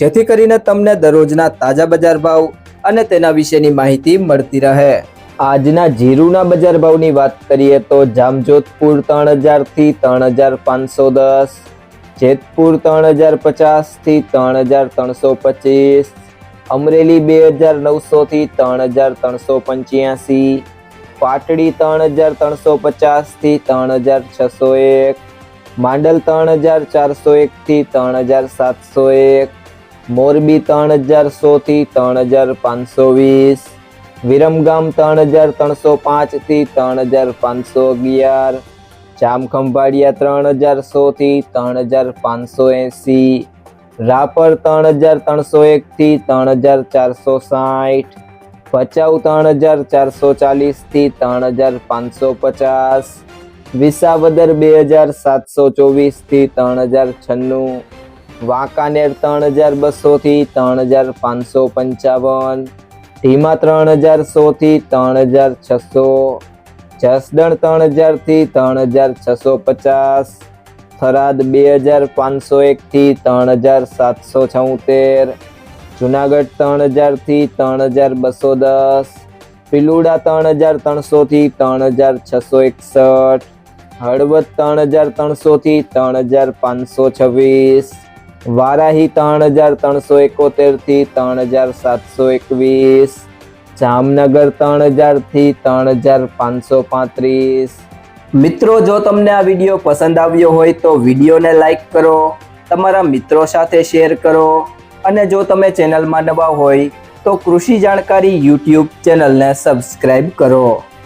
જેથી કરીને તમને દરરોજના તાજા બજાર ભાવ અને તેના વિશેની માહિતી મળતી રહે. આજના જીરુના બજાર ભાવની વાત કરીએ તો જામજોધપુર ત્રણ હજારથી ત્રણ હજાર પાંચસો દસ, જેતપુર ત્રણ હજાર પચાસથી ત્રણ હજાર ત્રણસો પચીસ, અમરેલી બે હજાર નવસોથી ત્રણ હજાર ત્રણસો પંચ્યાસી, પાટડી ત્રણ હજાર ત્રણસો પચાસથી ત્રણ હજાર છસો એક, માંડલ ત્રણ હજાર ચારસો એકથી ત્રણ હજાર સાતસો એક મોરબી ત્રણ હજાર સોથી ત્રણ હજાર પાંચસો વીસ. વિરમગામ ત્રણ હજાર ત્રણસો પાંચથી ત્રણ હજાર પાંચસો અગિયાર. જામખંભાળિયા ત્રણ હજાર સોથી ત્રણ હજાર પાંચસો એંસી. રાપર ત્રણ હજાર ત્રણસો એકથી ત્રણ હજાર ચારસો સાઠ. ભચાઉ ત્રણ હજાર ચારસો ચાલીસથી ત્રણ હજાર પાંચસો પચાસ. વિસાવદર બે હજાર સાતસો ચોવીસથી ત્રણ હજાર છન્નું. વાંકાનેર ત્રણ હજાર બસોથી ત્રણ હજાર પાંચસો પંચાવન, ધીમા ત્રણ હજાર સોથી ત્રણ હજાર છસો, જસદણ ત્રણ હજારથી ત્રણ હજાર છસો પચાસ, થરાદ બે હજાર પાંચસો એકથી ત્રણ હજાર સાતસો છોતેર, જુનાગઢ ત્રણ હજારથી ત્રણ હજાર બસો દસ, પિલુડા ત્રણ હજાર ત્રણસોથી ત્રણ હજાર છસો એકસઠ, હળવદ ત્રણ હજાર ત્રણસોથી ત્રણ હજાર પાંચસો છવ્વીસ વારાહી ત્રણ હજાર ત્રણસો એકોતેરથી ત્રણ હજાર સાતસો એકવીસ. જામનગર ત્રણ હજારથી ત્રણ હજાર પાંચસો પાંત્રીસ. મિત્રો, જો તમને આ વીડિયો પસંદ આવ્યો હોય તો વિડીયોને લાઈક કરો, તમારા મિત્રો સાથે શેર કરો અને જો તમે ચેનલમાં નવા હોય તો કૃષિ જાણકારી યુટ્યુબ ચેનલને સબસ્ક્રાઈબ કરો.